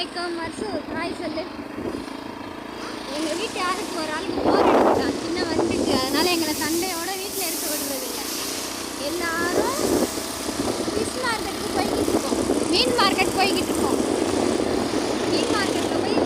வணக்கம் மர்சு ஹாய் சொல்லு. எங்கள் வீட்டு யாருக்கு ஒரு ஆளுக்கு போர் எடுத்துட்டா சின்ன வந்துட்டு அதனால எங்களை சண்டையோட வீட்டில் இருக்க விடுறதில்ல எல்லாரும் ஃபிஷ் மார்க்கெட்டுக்கு போய்கிட்டு இருக்கோம். மீன் மார்க்கெட் போய்கிட்டு இருக்கோம். மீன் மார்க்கெட் போய்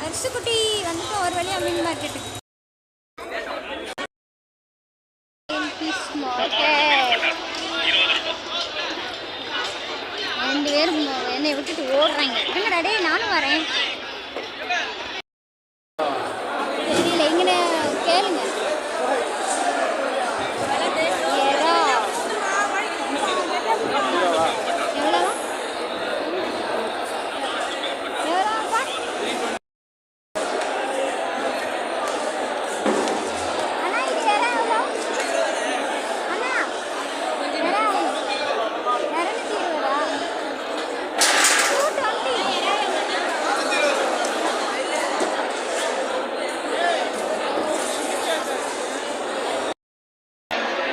அரிசுக்குட்டி வந்துட்டு ஒரு வழியாக மீன் மார்க்கெட்டுக்கு ஃபிஷ் மார்க்கெட் ரெண்டு பேரும் என்னை விட்டுட்டு ஓடுறாங்க. என்னடா டே நானும் வரேன் தெரியல இங்கே கேளுங்க எறா. எவ்வளவா? எவ்வளவாப்பா? அண்ணா, இது எறா எவ்வளோ? அண்ணா, எறா எவ்வளோ? இரநூத்தி இருபதா? 220 எறா எவ்வளோ?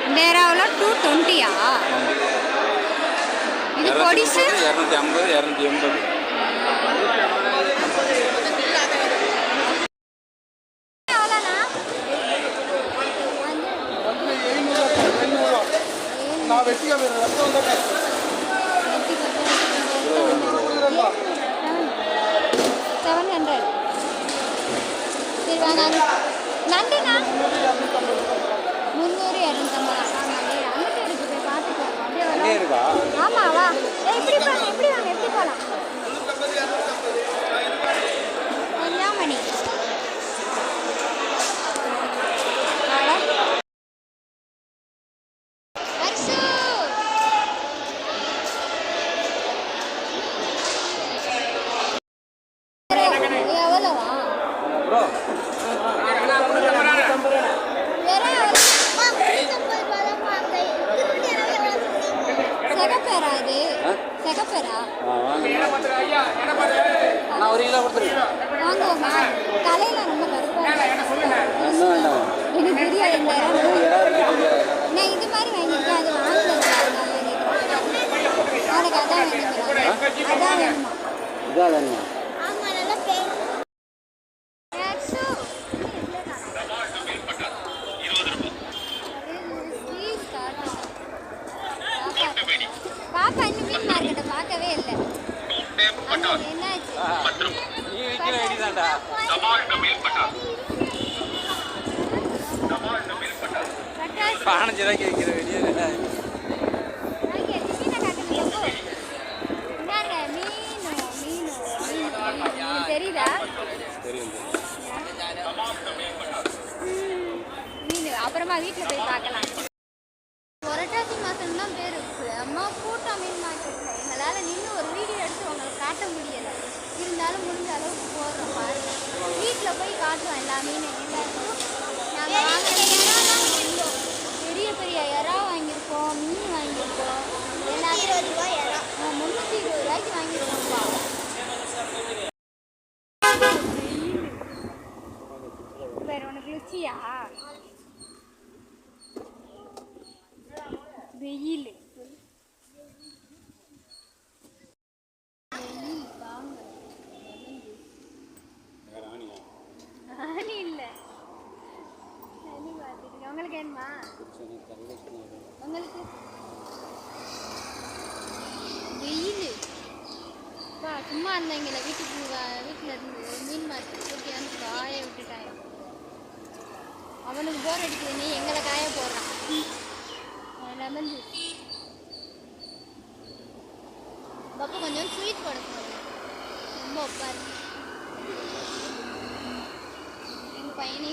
இந்த எறாவில் டூ டுவெண்ட்டியா இது பொடிசு இரநூத்தி ஐம்பது இரநூத்தி எண்பது எவ்வளோண்ணா நான் வெட்டியா ரத்தம் வந்தா செவன் ஹண்ட்ரட் சரி வாங்க நண்டுண்ணா முந்நூறு இரநூத்தம்பது நண்டு அங்கிட்ட இருக்கு போய் பார்த்துட்டு வருவோம் அப்படியே அங்கே வரோம் ஆமாவா எப்படி வா எப்படி வாங்க எப்படி போகலாம் பொய்யாமணி அர்சு எவ்வளவா ப்ரோ வேற செகப்பேரா இது ஆ? செகப்பேரா ஆ வாங்க நான் ஒரு கிலோ கொடுத்துருக்கேன் வாங்குவோமா தலையில ரொம்ப கருப்பா இருக்கு. என்ன வேண்டாம் எனக்கு தெரியாது இந்த இடம். யாருக்கு தெரியாது நான் இது மாதிரி வாங்கியிருக்கேன் அது வாங்கல உனக்கு அதான் வேணுங்கிறா அதான் வேணுமா இதான் வேணுமா பாப்பா இன்னும் மீன் மார்க்கெட்டை பார்க்கவே இல்லை. பதினஞ்சு ரூபாய்க்கு விற்கிற இல்லை வாங்கி வச்சு மீனை காட்டுங்க எப்போ? இந்தாங்க, மீனு, மீனு, மீனு. இது தெரியுதா தெரியும் ம், மீன் அப்புறமா வீட்டில் போய் பார்க்கலாம். புரட்டாசி மாதம் தான் பேர் அம்மா கூட்டம் மீன் மார்க்கெட்டில் எங்களால் நின்று ஒரு வீடியோ எடுத்து உங்களுக்கு காட்ட முடியலை. இருந்தாலும் முடிஞ்ச அளவுக்கு போடுறோம் பாருங்க. வீட்டில் போய் காட்டுவோம் எல்லா மீனும் எல்லாருக்கும் நாங்கள் வாங்கின இறாலாம் வந்தோம் பெரிய பெரிய இறா வாங்கியிருக்கோம் மீன் வாங்கியிருக்கோம். எல்லாத்தையும் முந்நூற்றி இருபது ரூபாய்க்கு வாங்கியிருக்கோம்ப்பா வேற உனக்கு ருச்சியா வெயில் ஆனி இல்ல சனி பார்த்துட்டு உங்களுக்கு என்னமா உங்களுக்கு? வெயில். பா சும்மா இருந்தாங்களே வீட்டுக்கு வீட்டில் இருந்து மீன் மார்க்கெட் தூக்கி வந்து காய விட்டுட்டாங்க அவனுக்கு போர் அடிக்குது நீ எங்களை காய போடுறான் லெமன் ஜூஸ். பப்பு கொஞ்சம் ஸ்வீட் போட சொல்லுங்க ரொம்ப இருக்கு. எங்கள் பையனே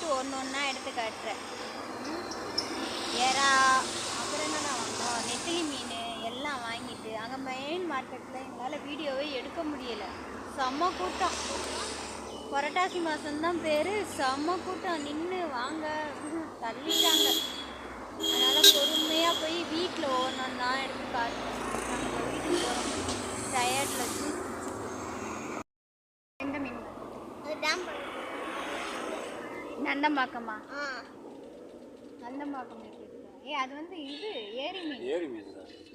வாங்கணும்னு ஒன்று ஒன்றா எடுத்து காட்டுறேன். ம். அப்புறம் என்னடா வாங்கினோம் நெத்திலி மீன் எல்லாம் வாங்கிட்டு அங்கே மெயின் மார்க்கெட்டில் எங்களால் வீடியோவே எடுக்க முடியலை. செம்ம கூட்டம். புரட்டாசி மாதம்தான் பேர். செம்ம கூட்டம். நின்று வாங்க. தள்ளிட்டாங்க. அதனால் பொறுமையாக போய் வீட்டில் ஒவ்வொன்றா எடுத்து காட்டணும் நாங்கள் வீட்டுக்கு போகிறோம் டயர்டில் எந்த மீன் அது டேம் எப்படி இருக்கு? ஏ அது வந்து இது ஏரி மீன். ஏரி மீன்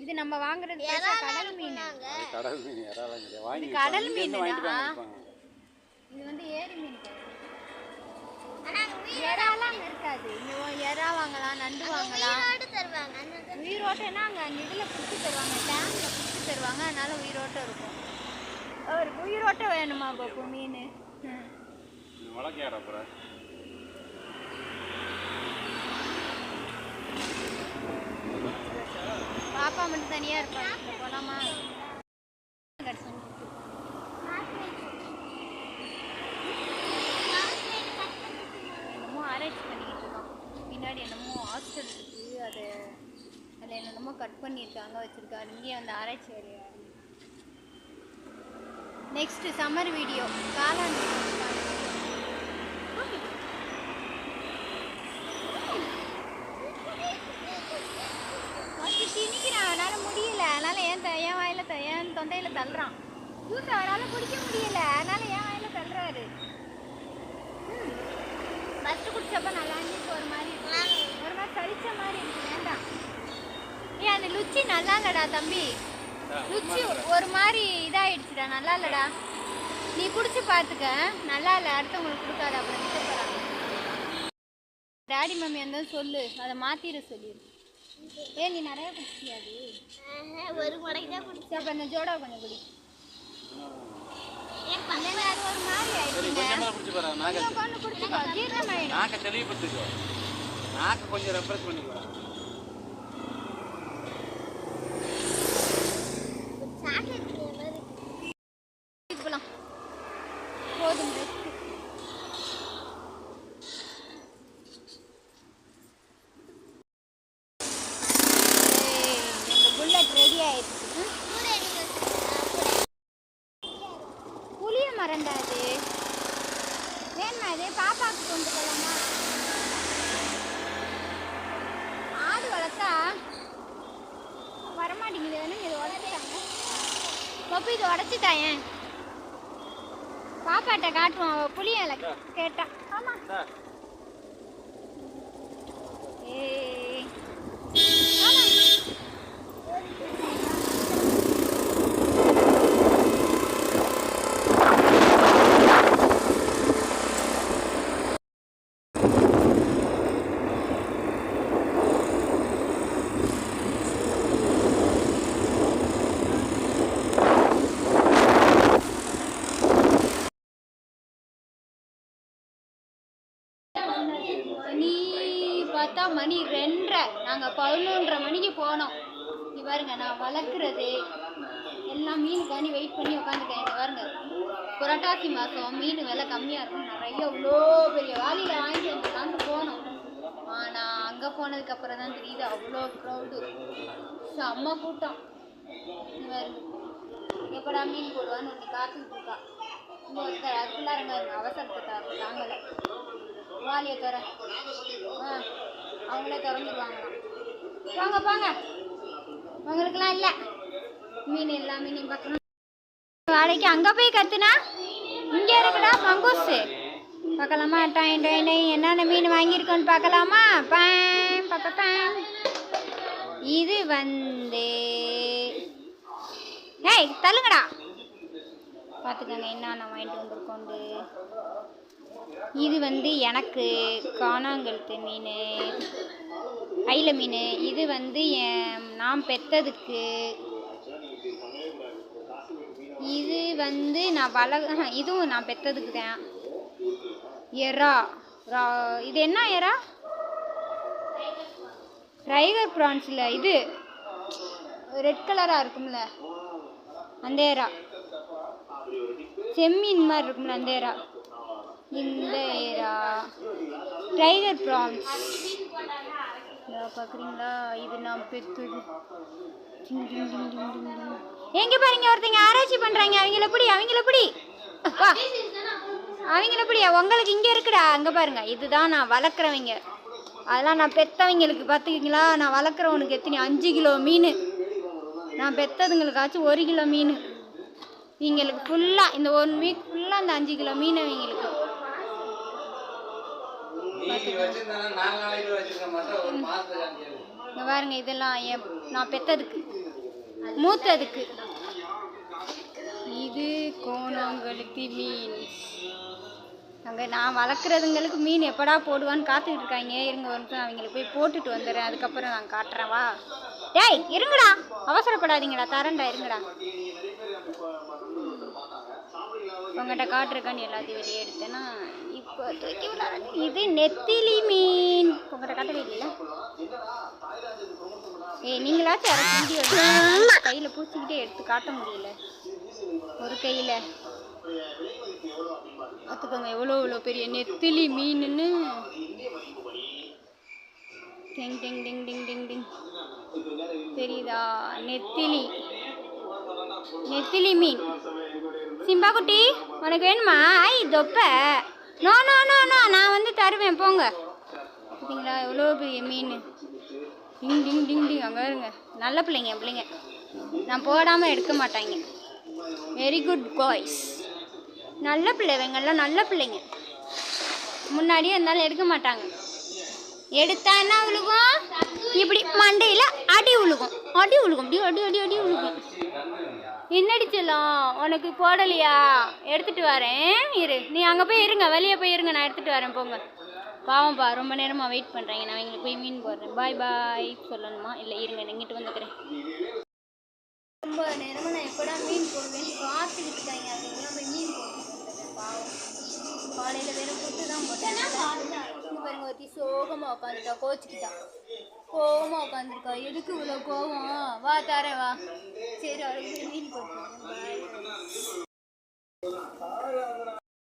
இது நம்ம வாங்குறது பெருசா கடல் மீன். கடல் மீன் இறாலாம் கிடையாது வாங்கி இது கடல் மீன் தான். இது வந்து ஏரி மீன் எறாலாம் அங்க இருக்காது. இங்க எறா வாங்கலாம் நண்டு வாங்கலாம். உயிரோடு தருவாங்க. உயிரோட்டம்னா அங்கே அந்த இதில் பிடிச்சி தருவாங்க டேங்கில் பிடிச்சி தருவாங்க அதனால உயிரோட்டம் இருக்கும். அவருக்கு உயிரோட்டம் வேணுமா பாப்பு மீன்? ம். அப்பா மட்டும் தனியாக இருப்பாங்க போகலாமா போலாமா? கட் என்னமோ ஆராய்ச்சி பண்ணிக்கிட்டு இருக்கோம் பின்னாடி என்னமோ ஹாஸ்டல் இருக்குது அது அதில் என்னென்னமோ கட் பண்ணியிருக்காங்க வச்சுருக்காரு. இங்கேயே அந்த ஆராய்ச்சி வேலையை நெக்ஸ்ட் சம்மர் வீடியோ காலாண்டு வச்சு திணிக்கிறான் அவனால் முடியல அதனால் என் த என் வாயில் த என் தொண்டையில் தள்ளுறான். ஜூஸ் அவரால் குடிக்க முடியல. அதனால் என் வாயில் தள்ளுறாரு. ஃபஸ்ட்டு குடிச்சப்ப நல்லா இருந்துச்சு. ஒரு மாதிரி. ஒரு மாதிரி சளிச்ச மாதிரி வேண்டாம். ஏ அந்த லுச்சி நல்லா இல்லடா தம்பி. ருச்சி ஒரு மாதிரி இதாயிடுச்சுடா. நல்லா இல்லடா. நீ குடிச்சு பார்த்துக்க நல்லா இல்லை. அடுத்தவங்களுக்கு கொடுக்காத. அப்புறம் விட்டு போகிறாங்க டேடி மம்மி இருந்தாலும் சொல்லு. அதை மாற்றிட சொல்லிடு ஏ நீ நிறைய குடிச்சியாது ஒரு மடக்கு தான் குடிச்சு அப்போ இந்த ஜோடா கொஞ்சம் குடி. நாக்க தெளிவுபடுத்திக்கோ. நாக்க கொஞ்சம் ரெஃப்ரெஷ் பண்ணிக்கோ. மரண்டா அது வேணுமா அது பாப்பாவுக்கு கொண்டு போகலாமா ஆடு வளர்த்தா வரமாட்டேங்குது. வேணும் இது உடச்சிட்டாங்க. பப்பு இது உடச்சிட்டாயேன் பாப்பாட்ட காட்டுவோம். அவள் புளியலை கேட்டா. ஆமாம் ஏய் ஆமாம் நீ பார்த்தா மணி ரெண்டரை. நாங்கள் பதினொன்றரை மணிக்கு போனோம். இங்கே பாருங்க நான் வளர்க்குறது. எல்லாம் மீனுக்காண்டி வெயிட் பண்ணி உட்காந்துருக்கேன் இங்கே பாருங்க புரட்டாசி மாதம் மீன் விலை கம்மியாக இருக்கும் நிறைய இவ்வளோ பெரிய வாளியில் வாங்கிட்டு வந்துடலான்னு போனோம். ஆனால் அங்கே போனதுக்கப்புறம் தான் தெரியுது அவ்வளோ க்ரௌடு செம்ம கூட்டம். இது பாருங்க எப்படா மீன் போடுவான்னு ஒன்று காத்துக்கிட்டு இருக்கா. இங்கே ஒருத்தர் அதுக்குள்ளாருங்க தாங்கலை. வாலியை தர ஆ அவங்களே திறந்துருவாங்க வாங்க போங்க. உங்களுக்குலாம் இல்லை. மீன் எல்லா மீன் பார்க்கணும். வாழைக்கு அங்கே போய் கத்துனா? இங்கே இருக்குடா மங்கூஸ் பார்க்கலாமா? டாயின் டாயின் என்னென்ன மீன் வாங்கியிருக்கோன்னு பார்க்கலாமா? பேம் பாப்பா இது வந்து ஏய் தள்ளுங்கடா. பார்த்துக்கோங்க என்னென்ன வாங்கிட்டு வந்திருக்கோண்டு இது வந்து எனக்கு காணாங்கழுத்து மீன் ஐல மீன். இது வந்து என் நான் பெற்றதுக்கு இது வந்து நான் வள இதுவும் நான் பெற்றதுக்கு தான். எறா ரா- இது என்ன எறா? டைகர் ப்ரான்ஸில் இது. ரெட் கலராக இருக்கும்ல அந்த எறா. செம்மீன் மாதிரி இருக்கும்ல அந்த எறா. இந்த டைகர் ப்ரான்ஸ் பார்க்குறீங்களா இது நான் பெற்றது. எங்கே எங்க பாருங்க ஒருத்தங்க ஆராய்ச்சி பண்றாங்க. அவங்கள எப்படி அவங்கள எப்படி அவங்கள எப்படியா உங்களுக்கு இங்கே இருக்குடா. அங்கே பாருங்க. இதுதான் நான் வளர்க்குறவங்க. அதெல்லாம் நான் பெத்தவங்களுக்கு பார்த்துக்கிங்களா நான் வளர்க்குறவனுக்கு எத்தனை? அஞ்சு கிலோ மீன். நான் பெத்ததுங்களுக்காச்சும் ஒரு கிலோ மீன். இவங்களுக்கு ஃபுல்லாக இந்த ஒன் வீக் ஃபுல்லாக அந்த அஞ்சு கிலோ மீன் இவங்களுக்கு. இங்கே பாருங்க இதெல்லாம் என் நான் பெத்ததுக்கு. மூத்ததுக்கு. இது கோணங்களுக்கு மீன். அங்கே நான் வளர்க்குறதுங்களுக்கு மீன் எப்படா போடுவான்னு காத்துக்கிட்டு இருக்காங்க. இருங்க நிமிஷம் அவங்களுக்கு போய் போட்டுட்டு வந்துடுறேன். அதுக்கப்புறம் நான் காட்டுறேன். வா. டேய் இருங்கடா. அவசரப்படாதீங்கடா. தரேன்டா இருங்கடா. உங்கள்கிட்ட காட்டுறக்கான்னு எல்லாத்தையும் வெளியே எடுத்தேன்னா இப்போ தூக்கி விடாத இது நெத்திலி மீன். உங்கள்கிட்ட காட்டவே இல்லைல்ல? ஏய் நீங்களாச்சும் யாரும் வீடியோ கையில் பூச்சிக்கிட்டே எடுத்து காட்ட முடியல. ஒரு கையில். பார்த்துக்கோங்க எவ்வளோ எவ்வளோ பெரிய நெத்திலி மீனுன்னு. டிங் டிங் டிங் டிங் டிங் டிங். தெரியுதா? நெத்திலி. நெத்திலி மீன். சிம்பா குட்டி உனக்கு வேணுமா? ஐ தொப்ப. நோ நோ நோ நோ நான் வந்து தருவேன். போங்க. பார்த்தீங்களா எவ்வளோ பெரிய மீன். டிங் டிங் டிங் டிங். அங்கே இருங்க நல்ல பிள்ளைங்க என் பிள்ளைங்க. நான் போடாமல் எடுக்க மாட்டாங்க. வெரி குட் பாய்ஸ் நல்ல பிள்ளைவங்கெல்லாம் நல்ல பிள்ளைங்க. முன்னாடியே இருந்தாலும் எடுக்க மாட்டாங்க. எடுத்தா என்ன விழுகும் இப்படி மண்டையில் அடி விழுகும் அடி விழுகும் அப்படி அடி அடி அடி விழுகும் என்னடி செல்லம் உனக்கு போடலையா? எடுத்துட்டு வரேன். இரு. நீ அங்கே போய் இருங்க. வெளியே போய் இருங்க. நான் எடுத்துட்டு வரேன். போங்க. பாவம்ப்பா ரொம்ப நேரமாக வெயிட் பண்ணுறேங்க நான் எங்களுக்கு போய் மீன் போடுறேன். பாய் பாய் சொல்லணுமா? இல்லை இருங்க. நான் இங்கிட்டு வந்துக்கிறேன். ரொம்ப நேரமாக நான் எப்படா மீன் போடுவேன்னு காத்துக்கிட்டு இருக்காங்க. அதுக்கெல்லாம் போய் மீன் வந்துடுறேன் பாவம். காலையில் வேற புட்டு தான் போட்டேன். இங்க பாருங்க ஒருத்தி சோகமாக உட்காந்துட்டா கோச்சுக்கிட்டா. கோபமாக உட்காந்துருக்கா எதுக்கு இவ்வளோ கோபம் வா தரேன் வா. சரி அவளுக்கு மீன் போட்டு